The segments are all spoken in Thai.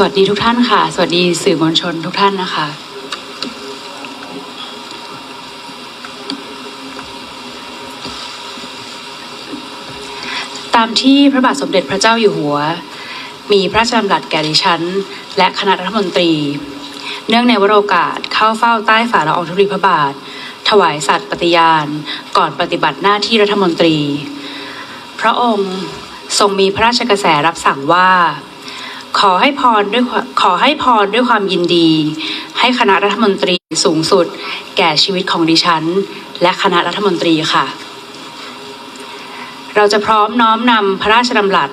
สวัสดีทุกท่านค่ะ สวัสดีสื่อมวลชนทุกท่านนะคะ ตามที่พระบาทสมเด็จพระเจ้าอยู่หัว มีพระราชดำรัสแก่ดิฉัน และคณะรัฐมนตรี เนื่องในวโรกาสเข้าเฝ้าใต้ฝ่าละอองธุลีพระบาท ถวายสัตย์ปฏิญาณ ก่อนปฏิบัติหน้าที่รัฐมนตรี พระองค์ทรงมีพระราชกระแสรับสั่งว่า ขอให้พรด้วยขอให้พรด้วยความยินดี ให้คณะรัฐมนตรีสูงสุด แก่ชีวิตของดิฉัน และคณะรัฐมนตรีค่ะ เราจะพร้อมน้อมนำพระราชดำรัส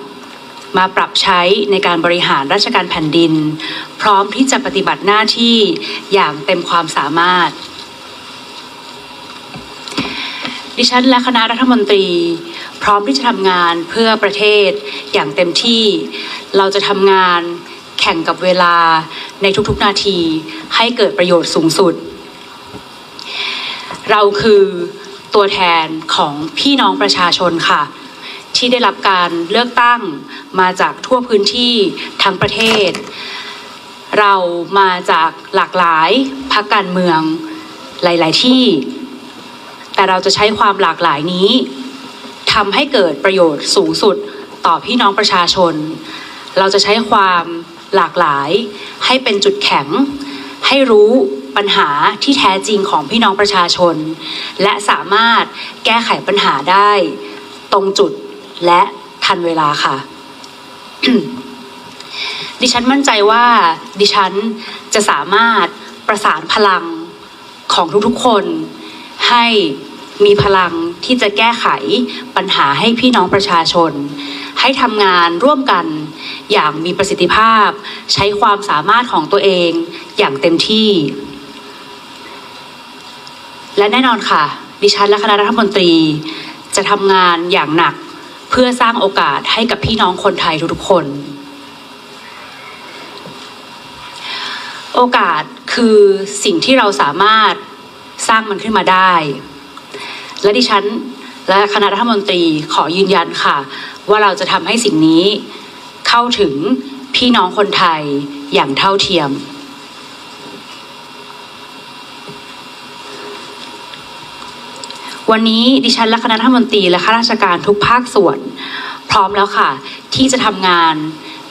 มาปรับใช้ในการบริหารราชการแผ่นดิน พร้อมที่จะปฏิบัติหน้าที่อย่างเต็มความสามารถ ดิฉันและคณะรัฐมนตรี พร้อมที่จะทำงานเพื่อประเทศอย่างเต็มที่ เราจะทำงานแข่งกับเวลาในทุกๆนาทีให้เกิดประโยชน์สูงสุด เราคือตัวแทนของพี่น้องประชาชนค่ะ ที่ได้รับการเลือกตั้งมาจากทั่วพื้นที่ทั้งประเทศ เรามาจากหลากหลายพรรคการเมืองหลาย ๆ ที่ แต่เราจะใช้ความหลากหลายนี้ ทำให้เกิดประโยชน์สูงสุดต่อพี่น้องประชาชน เราจะใช้ความหลากหลายให้เป็นจุดแข็ง ให้รู้ปัญหาที่แท้จริงของพี่น้องประชาชน และสามารถแก้ไขปัญหาได้ตรงจุดและทันเวลาค่ะ ดิฉันมั่นใจว่าดิฉันจะสามารถประสานพลังของทุกๆคน ให้มีพลัง ที่จะแก้ไขปัญหาให้พี่น้องประชาชน ให้ทำงานร่วมกัน อย่างมีประสิทธิภาพ ใช้ความสามารถของตัวเองอย่างเต็มที่ และแน่นอนค่ะ ดิฉันและคณะรัฐมนตรี จะทำงานอย่างหนักเพื่อสร้างโอกาสให้กับพี่น้องคนไทยทุกๆคนโอกาสคือสิ่งที่เราสามารถสร้างมันขึ้นมาได้ และดิฉันและคณะรัฐมนตรีขอยืนยันค่ะ ว่าเราจะทำให้สิ่งนี้เข้าถึงพี่น้องคนไทยอย่างเท่าเทียม วันนี้ดิฉันและคณะรัฐมนตรีและข้าราชการทุกภาคส่วน พร้อมแล้วค่ะ ที่จะทำงาน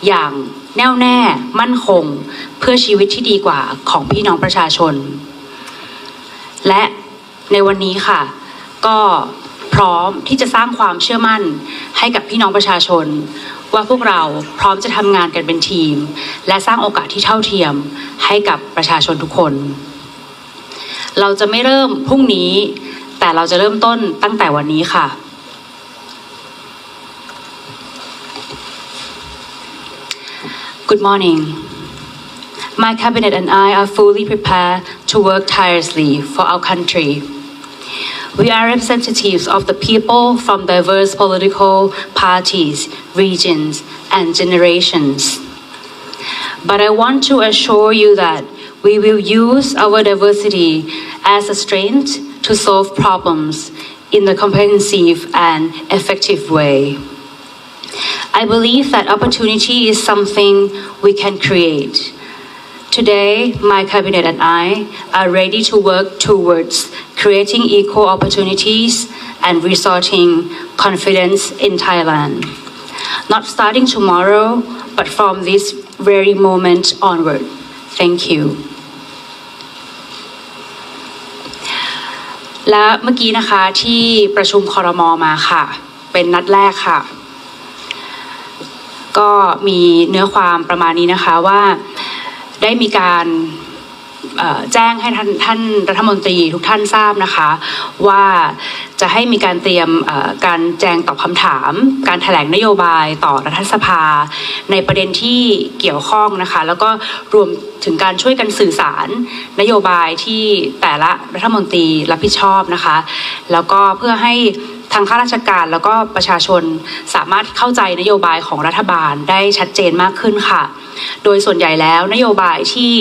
อย่างแน่วแน่ มั่นคง เพื่อชีวิตที่ดีกว่าของพี่น้องประชาชน และในวันนี้ค่ะ ก็พร้อมที่จะสร้างความเชื่อมั่นให้กับพี่น้องประชาชน ว่าพวกเราพร้อมจะทำงานกันเป็นทีม และสร้างโอกาสที่เท่าเทียมให้กับประชาชนทุกคน เราจะไม่เริ่มพรุ่งนี้ แต่เราจะเริ่มต้นตั้งแต่วันนี้ค่ะ Good morning. My cabinet and I are fully prepared to work tirelessly for our country. We are representatives of the people from diverse political parties, regions, and generations. But I want to assure you that we will use our diversity as a strength to solve problems in a comprehensive and effective way. I believe that opportunity is something we can create. Today, my cabinet and I are ready to work towards creating equal opportunities and restoring confidence in Thailand. Not starting tomorrow, but from this very moment onward. Thank you. และเมื่อกี้นะคะที่ประชุมคอรมอมาค่ะ เป็นนัดแรกค่ะ ก็มีเนื้อความประมาณนี้นะคะว่า ได้มีการแจ้งให้ท่านท่านรัฐมนตรีทุกท่านทราบนะคะ ว่าจะให้มีการเตรียมการแจงตอบคำถาม การแถลงนโยบายต่อรัฐสภา ในประเด็นที่เกี่ยวข้องนะคะ แล้วก็รวมถึงการช่วยกันสื่อสารนโยบายที่แต่ละรัฐมนตรีรับผิดชอบนะคะ แล้วก็เพื่อให้ ทางข้าราชการแล้วก็ประชาชนสามารถเข้าใจนโยบายของรัฐบาลได้ชัดเจนมากขึ้นค่ะ โดยส่วนใหญ่แล้วนโยบายที่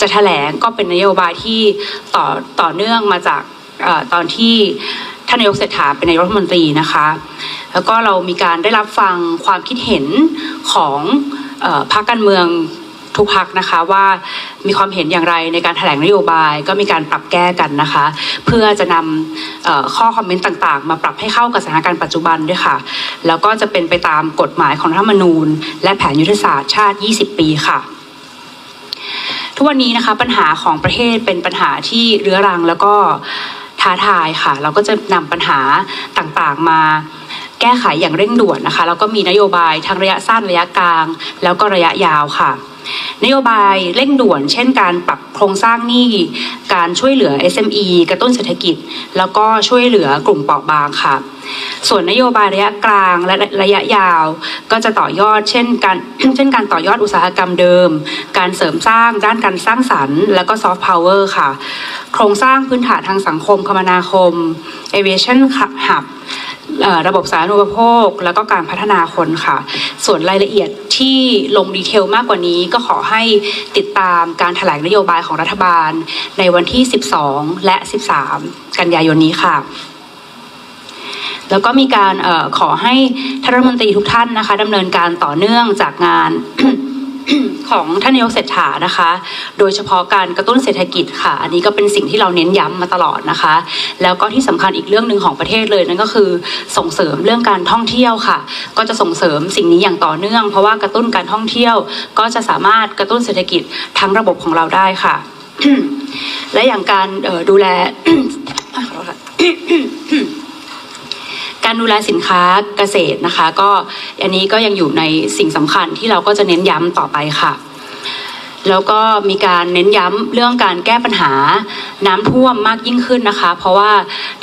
จะแถลงก็เป็นนโยบายที่ต่อต่อเนื่องมาจากอตอนที่ท่านนายกเศรษฐาเป็นนายกรัฐมนตรีนะคะ แล้วก็เรามีการได้รับฟังความคิดเห็นของอพรรคการเมือง ทุกพักนะคะว่ามีความเห็นอย่างไรในการแถลงนโยบาย ก็มีการปรับแก้กันนะคะ เพื่อจะนำข้อคอมเมนต์ต่างๆ มาปรับให้เข้ากับสถานการณ์ปัจจุบันด้วยค่ะ แล้วก็จะเป็นไปตามกฎหมายของรัฐธรรมนูญ และแผนยุทธศาสตร์ชาติ 20 ปีค่ะทุกวันนี้นะคะปัญหาของประเทศเป็นปัญหาที่เรื้อรังแล้วก็ท้าทายค่ะ เราก็จะนำปัญหาต่างๆมาแก้ไขอย่างเร่งด่วนนะคะแล้วก็มีนโยบายทั้งระยะสั้นระยะกลาง แล้วก็ระยะยาวค่ะ นโยบายเร่งด่วน เช่นการปรับโครงสร้างหนี้ การช่วยเหลือ SME กระตุ้นเศรษฐกิจ แล้วก็ช่วยเหลือกลุ่มเปราะบางค่ะ ส่วนนโยบายระยะกลางและระยะยาว ก็จะต่อยอด เช่นการเช่นการต่อยอดอุตสาหกรรมเดิม การเสริมสร้างด้านการสร้างสรรค์ แล้วก็ซอฟต์พาวเวอร์ค่ะ โครงสร้างพื้นฐานทางสังคมคมนาคม aviation hub เอ่อ ระบบสาธารณูปโภค แล้วก็การพัฒนาคนค่ะ ส่วนรายละเอียดที่ลงดีเทลมากกว่านี้ก็ขอให้ติดตามการถแถลงนโยบายของรัฐบาล ในวันที่ 12 และ 13 กันยายนนี้ค่ะ แล้วก็มีการอขอให้ท่านรัฐมนตรีทุกท่านนะคะดำเนินการต่อเนื่องจากงาน ของท่านนายกเศรษฐานะคะ โดยเฉพาะการกระตุ้นเศรษฐกิจค่ะ อันนี้ก็เป็นสิ่งที่เราเน้นย้ำมาตลอดนะคะ แล้วก็ที่สำคัญอีกเรื่องหนึ่งของประเทศเลยนั่นก็คือส่งเสริมเรื่องการท่องเที่ยวค่ะ ก็จะส่งเสริมสิ่งนี้อย่างต่อเนื่อง เพราะว่ากระตุ้นการท่องเที่ยว ก็จะสามารถกระตุ้นเศรษฐกิจทั้งระบบของเราได้ค่ะ และอย่างการดูแล การดูแลสินค้าเกษตรนะคะ ก็อันนี้ก็ยังอยู่ในสิ่งสำคัญที่เราก็จะเน้นย้ำต่อไปค่ะ แล้วก็มีการเน้นย้ำเรื่องการแก้ปัญหาน้ำท่วมมากยิ่งขึ้นนะคะ เพราะว่า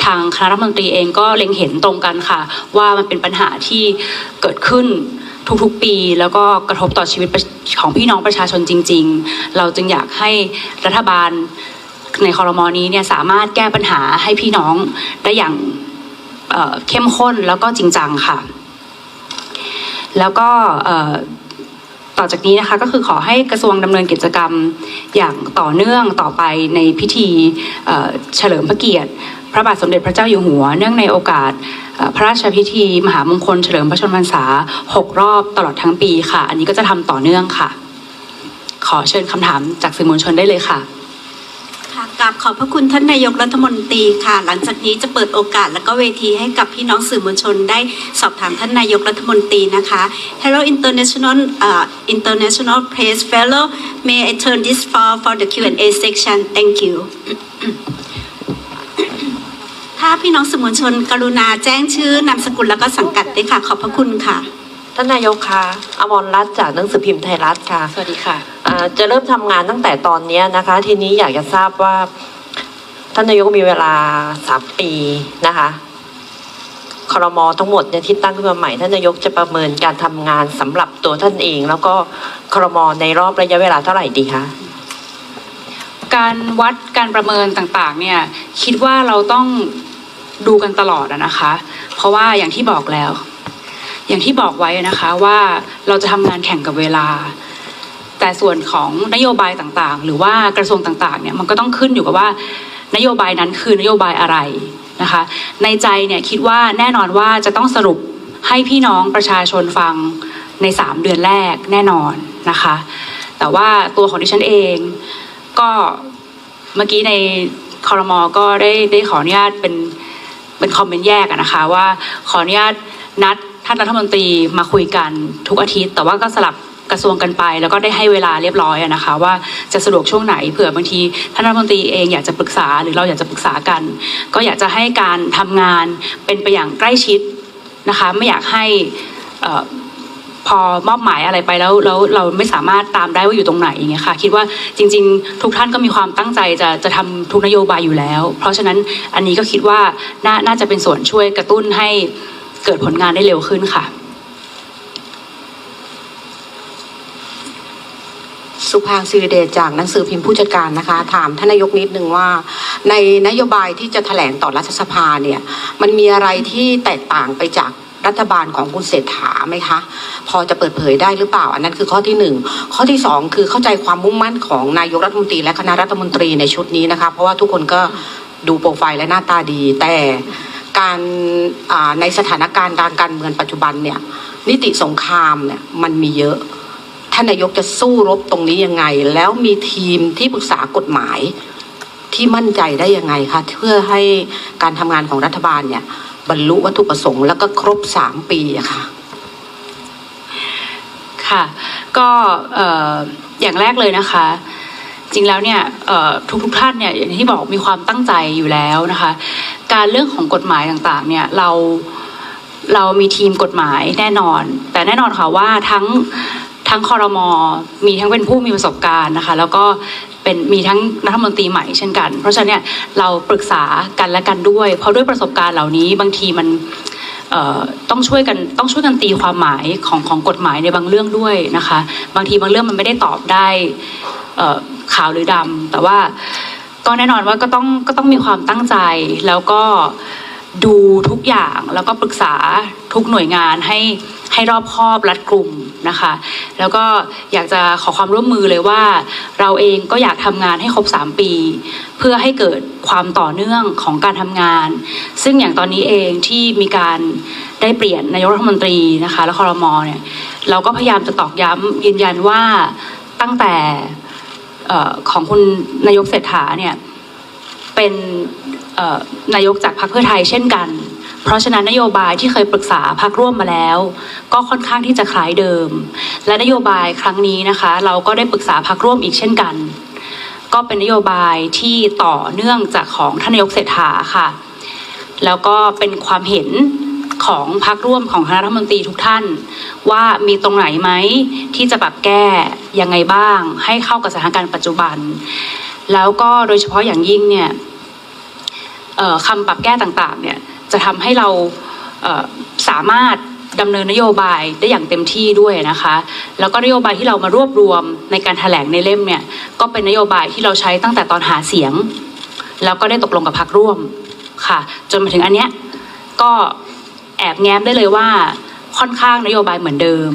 ทางคณะรัฐมนตรีเองก็เล็งเห็นตรงกันค่ะ ว่ามันเป็นปัญหาที่เกิดขึ้นทุกๆ ปีแล้วก็กระทบต่อชีวิตของพี่น้องประชาชนจริง ๆ เราจึงอยากให้รัฐบาลในคอรมอนี้เนี่ยสามารถแก้ปัญหาให้พี่น้องได้อย่าง เข้มข้นแล้วก็จริงจังค่ะ แล้วก็ต่อจากนี้นะคะก็คือขอให้กระทรวงดำเนินกิจกรรมอย่างต่อเนื่องต่อไปในพิธีเฉลิมพระเกียรติ พระบาทสมเด็จพระเจ้าอยู่หัว เนื่องในโอกาสพระราชพิธี มหามงคลเฉลิมพระชนมพรรษา 6 รอบตลอดทั้งปีค่ะ อันนี้ก็จะทำต่อเนื่องค่ะ ขอเชิญคำถามจากสื่อมวลชนได้เลยค่ะ กราบขอบพระคุณท่านนายกรัฐมนตรีค่ะ หลังจากนี้จะเปิดโอกาสและก็เวทีให้กับพี่น้องสื่อมวลชนได้สอบถามท่านนายกรัฐมนตรีนะคะ Hello International uh, International Press Fellow May I turn this floor for the Q&A section Thank you ถ้าพี่น้องสื่อมวลชน กรุณาแจ้งชื่อนามสกุลแล้วก็สังกัดด้วยค่ะ ขอบพระคุณค่ะ ท่านนายกคะอมรรัตน์จากหนังสือพิมพ์ไทยรัฐค่ะสวัสดีค่ะอ่าจะเริ่มทำงานตั้งแต่ตอนเนี้ยนะคะ ทีนี้อยากจะทราบว่า ท่านนายกมีเวลาสามปีนะคะครมทั้งหมดเนี่ยที่ตั้งขึ้นมาใหม่ท่านนายกจะประเมินการทำงานสำหรับตัวท่านเอง แล้วก็ครมในรอบระยะเวลาเท่าไหร่ดีคะการวัดการประเมินต่างๆ เนี่ยคิดว่าเราต้องดูกันตลอดอะนะคะ เพราะว่าอย่างที่บอกแล้ว อย่างที่บอกไว้นะคะว่าเราจะทำงานแข่งกับเวลา แต่ส่วนของนโยบายต่างๆ หรือว่ากระทรวงต่างๆเนี่ยมันก็ต้องขึ้นอยู่กับว่านโยบายนั้นคือนโยบายอะไรนะคะ ในใจเนี่ยคิดว่าแน่นอนว่าจะต้องสรุปให้พี่น้องประชาชนฟังในสามเดือนแรกแน่นอนนะคะ แต่ว่าตัวของดิฉันเองก็เมื่อกี้ในคอรมอก็ได้ได้ขออนุญาตเป็นเป็นคอมเมนต์แยกนะคะว่าขออนุญาตนัดานรัฐมนตรีมาคุยกันทุกอาทิตย์ แต่ว่าก็สลับกระทรวงกันไป แล้วก็ได้ให้เวลาเรียบร้อยนะคะ ว่าจะสะดวกช่วงไหนเผื่อบางทีท่านรัฐมนตรีเองอยากจะปรึกษาหรือเราอยากจะปรึกษากัน ก็อยากจะให้การทำงานเป็นไปอย่างใกล้ชิดนะคะ ไม่อยากให้พอมอบหมายอะไรไปแล้วแล้วเราไม่สามารถตามได้ว่าอยู่ตรงไหนอย่างเงี้ยค่ะ คิดว่าจริง ๆ ทุกท่านก็มีความตั้งใจจะจะทำทุกนโยบายอยู่แล้ว เพราะฉะนั้นอันนี้ก็คิดว่าน่าน่าจะเป็นส่วนช่วยกระตุ้นให้ เกิดผลงานได้เร็วขึ้นค่ะ สุภางศิริเดชจากหนังสือพิมพ์ผู้จัดการนะคะ ถามท่านนายกนิดนึงว่า ในนโยบายที่จะแถลงต่อรัฐสภาเนี่ย มันมีอะไรที่แตกต่างไปจากรัฐบาลของคุณเศรษฐาไหมคะ พอจะเปิดเผยได้หรือเปล่า อันนั้นคือข้อที่หนึ่งข้อที่สองคือเข้าใจความมุ่งมั่นของนายกรัฐมนตรีและคณะรัฐมนตรีในชุดนี้นะคะ เพราะว่าทุกคนก็ดูโปรไฟล์และหน้าตาดีแต่ การในสถานการณ์ทางการเมืองปัจจุบันเนี่ยนิติสงครามเนี่ยมันมีเยอะ ท่านนายกจะสู้รบตรงนี้ยังไง แล้วมีทีมที่ปรึกษากฎหมายที่มั่นใจได้ยังไงคะเพื่อให้การทำงานของรัฐบาลเนี่ยบรรลุวัตถุประสงค์แล้วก็ครบสามปีอะค่ะค่ะ ก็อย่างแรกเลยนะคะ จริงแล้วเนี่ยเอ่อทุกท่านเนี่ยอย่างที่บอกมีความตั้งใจอยู่แล้วนะคะ การเรื่องของกฎหมายต่างๆ เนี่ยเราเรามีทีมกฎหมายแน่นอน แต่แน่นอนค่ะว่าทั้งทั้งคอรมอมีทั้งเป็นผู้มีประสบการณ์นะคะ แล้วก็เป็นมีทั้งรัฐมนตรีใหม่เช่นกัน เพราะฉะนั้นเนี่ยเราปรึกษากันและกันด้วย เพราะด้วยประสบการณ์เหล่านี้บางทีมันต้องช่วยกันต้องช่วยกันตีความหมายของของกฎหมายในบางเรื่องด้วยนะคะ บางทีบางเรื่องมันไม่ได้ตอบได้ ขาวหรือดำแต่ว่าก็แน่นอนว่าก็ต้องก็ต้องมีความตั้งใจแล้วก็ดูทุกอย่างแล้วก็ปรึกษาทุกหน่วยงานให้ให้รอบคอบรัดกลุ่มนะคะ แล้วก็อยากจะขอความร่วมมือเลยว่า เราเองก็อยากทำงานให้ครบ 3 ปี เพื่อให้เกิดความต่อเนื่องของการทำงาน ซึ่งอย่างตอนนี้เองที่มีการได้เปลี่ยนนายกรัฐมนตรีนะคะและคอรมอเนี่ยเราก็พยายามจะตอกย้ำยืนยันว่าตั้งแต่ ของคุณนายกเศรษฐาเนี่ยเป็นนายกจากพรรคเพื่อไทยเช่นกัน เพราะฉะนั้นนโยบายที่เคยปรึกษาพรรคร่วมมาแล้ว ก็ค่อนข้างที่จะคล้ายเดิม และนโยบายครั้งนี้นะคะ เราก็ได้ปรึกษาพรรคร่วมอีกเช่นกัน ก็เป็นนโยบายที่ต่อเนื่องจากของท่านนายกเศรษฐาค่ะ แล้วก็เป็นความเห็น ของพรรคร่วมของคณะรัฐมนตรีทุกท่าน ว่ามีตรงไหนไหมที่จะปรับแก้ยังไงบ้าง ให้เข้ากับสถานการณ์ปัจจุบัน แล้วก็โดยเฉพาะอย่างยิ่งเนี่ยคำปรับแก้ต่างๆเนี่ยจะทำให้เราเสามารถดำเนินนโยบายได้อย่างเต็มที่ด้วยนะคะ แล้วก็นโยบายที่เรามารวบรวมในการแถลงในเล่มเนี่ยก็เป็นนโยบายที่เราใช้ตั้งแต่ตอนหาเสียง แล้วก็ได้ตกลงกับพรรคร่วมค่ะ จนมาถึงอันเนี้ยก็ แอบแง้มได้เลยว่าค่อนข้างนโยบายเหมือนเดิม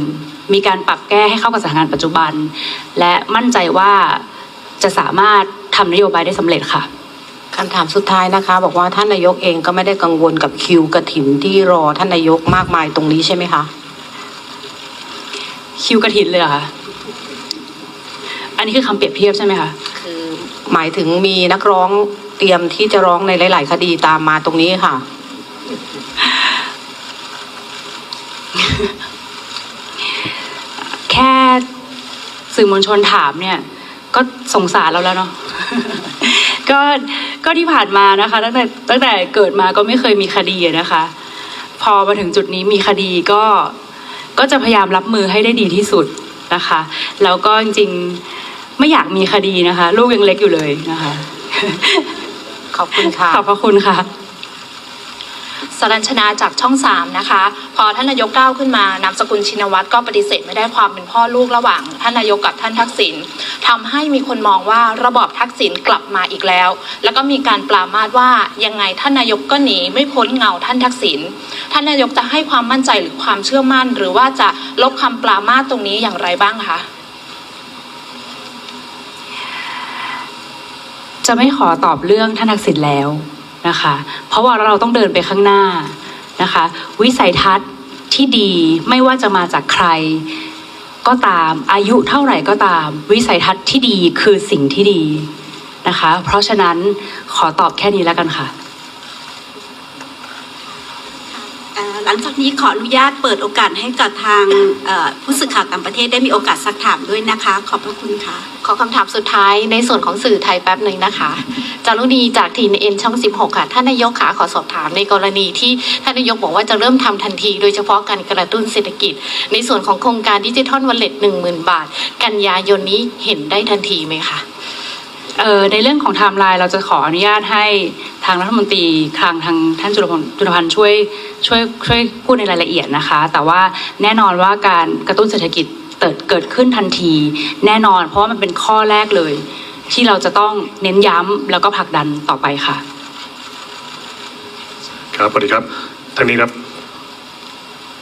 มีการปรับแก้ให้เข้ากับสถานการณ์ปัจจุบัน และมั่นใจว่าจะสามารถทำนโยบายได้สำเร็จค่ะคำถามสุดท้ายนะคะ บอกว่าท่านนายกเองก็ไม่ได้กังวลกับคิวกระถินที่รอท่านนายกมากมายตรงนี้ใช่ไหมคะคิวกระถินเลยเหรอคะอันนี้คือคำเปรียบเทียบใช่ไหมคะคือหมายถึงมีนักร้องเตรียมที่จะร้องในหลาย ๆ คดีตามมาตรงนี้ค่ะ แค่สื่อมวลชนถามเนี่ย ก็สงสารเราแล้วเนาะก็ก็ที่ผ่านมานะคะ ตั้งแต่ตั้งแต่เกิดมาก็ไม่เคยมีคดีอะนะคะ พอมาถึงจุดนี้มีคดีก็ก็จะพยายามรับมือให้ได้ดีที่สุดนะคะแล้วก็จริงๆไม่อยากมีคดีนะคะ ลูกยังเล็กอยู่เลยนะคะ ขอบคุณค่ะ ขอบพระคุณค่ะ สรัญชนาจากช่องสามนะคะ พอท่านนายกก้าวขึ้นมานามสกุลชินวัตรก็ปฏิเสธไม่ได้ความเป็นพ่อลูกระหว่าง ท่านนายกกับท่านทักษิณทำให้มีคนมองว่าระบอบทักษิณกลับมาอีกแล้ว แล้วก็มีการปรามาสว่ายังไงท่านนายกก็หนีไม่พ้นเงาท่านทักษิณท่านนายกจะให้ความมั่นใจหรือความเชื่อมั่น หรือว่าจะลบคำปรามาสตรงนี้อย่างไรบ้างคะจะไม่ขอตอบเรื่องท่านทักษิณแล้ว นะคะ เพราะว่าเราต้องเดินไปข้างหน้านะคะ วิสัยทัศน์ที่ดีไม่ว่าจะมาจากใครก็ตามอายุเท่าไหร่ก็ตาม วิสัยทัศน์ที่ดีคือสิ่งที่ดีนะคะ เพราะฉะนั้นขอตอบแค่นี้แล้วกันค่ะ เอ่อ หลังจากนี้ขออนุญาตเปิดโอกาสให้กับทางผู้สื่อข่าวต่างประเทศได้มีโอกาสซักถามด้วยนะคะ ขอบพระคุณค่ะ ขอคำถามสุดท้ายในส่วนของสื่อไทยแป๊บหนึ่งนะคะจารุณีจากทีนเอ็นช่อง 16 ค่ะ ท่านนายกขาขอสอบถามในกรณีที่ท่านนายกบอกว่าจะเริ่มทำทันที โดยเฉพาะการกระตุ้นเศรษฐกิจ ในส่วนของโครงการดิจิทัลวอลเล็ต10,000บาท กันยายนนี้เห็นได้ทันทีไหมคะ ในเรื่องของไทม์ไลน์เราจะขออนุญาตให้ทางรัฐมนตรีคลังทางท่านจุลพลจุลพันธ์ช่วยช่วยช่วยพูดในรายละเอียดนะคะ แต่ว่าแน่นอนว่าการกระตุ้นเศรษฐกิจเกิดเกิดขึ้นทันที แน่นอน เพราะว่ามันเป็นข้อแรกเลย ที่เราจะต้องเน้นย้ำแล้วก็ผลักดันต่อไปค่ะ ครับสวัสดีครับทางนี้ครับ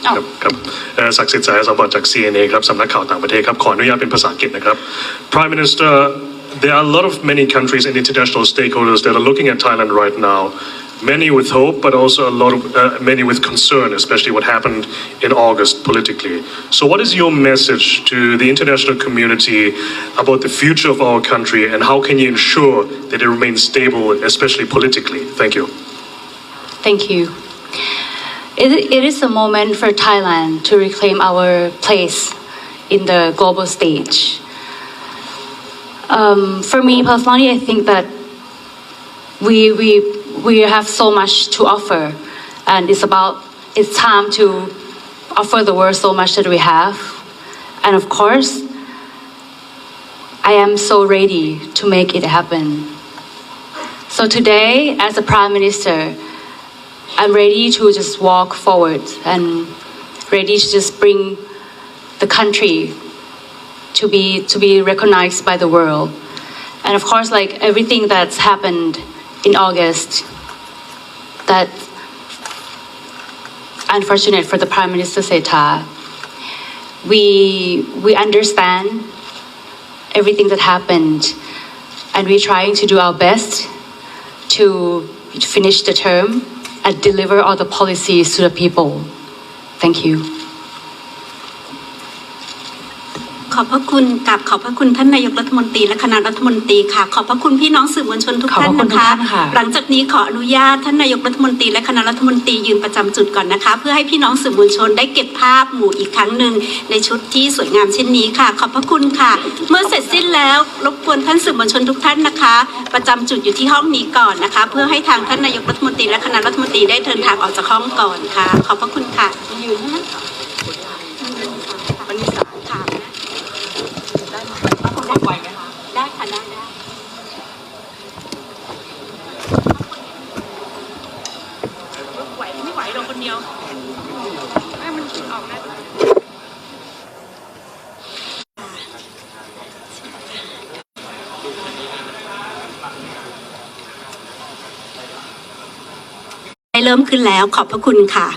อ้าวครับครับเอ่อศักดิ์สิทธิ์สายสมบัติจาก CNA ครับสำนักข่าวต่างประเทศครับ ขออนุญาตเป็นภาษาอังกฤษนะครับ Prime Minister there are a lot of many countries and international stakeholders that are looking at Thailand right now many with hope, but also a lot of uh, many with concern, especially what happened in August politically. So, what is your message to the international community about the future of our country, and how can you ensure that it remains stable, especially politically? Thank you. Thank you. It, it is a moment for Thailand to reclaim our place in the global stage. Um, for me personally, I think that we, we, we have so much to offer, and it's about it's time to offer the world so much that we have. And of course, I am so ready to make it happen. So today, as a prime minister, I'm ready to just walk forward and ready to just bring the country to be to be recognized by the world. And of course, like everything that's happened in August, that unfortunate for the Prime Minister Seta. We we understand everything that happened, and we're trying to do our best to finish the term and deliver all the policies to the people. Thank you. ขอบพระคุณกับขอบพระคุณท่านนายกรัฐมนตรีและคณะรัฐมนตรีค่ะ ขอบพระคุณพี่น้องสื่อมวลชนทุกขอบท่าพนระคุณนะคะทุกท่านค่ะหลังจากนี้ขออนุญาตท่านนายกรัฐมนตรีและคณะรัฐมนตรียืนประจำจุดก่อนนะคะ เพื่อให้พี่น้องสื่อมวลชนได้เก็บภาพหมู่อีกครั้งหนึ่งในชุดที่สวยงามเช่นนี้ค่ะ ขอบพระคุณค่ะ เมื่อเสร็จสิ้นแล้วรบกวนท่านสื่อมวลชนทุกท่านนะคะ ประจำจุดอยู่ที่ห้องนี้ก่อนนะคะ เพื่อให้ทางท่านนายกรัฐมนตรีและคณะรัฐมนตรีได้เดินทางออกจากห้องก่อนค่ะ ขอบพระคุณค่ะยืนนะมันมีสายค่ะ ได้ค่ะได้ได้ไหวไม่ไหวเราคนเดียวให้มันออกได้ได้เริ่มขึ้นแล้วขอบพระคุณค่ะ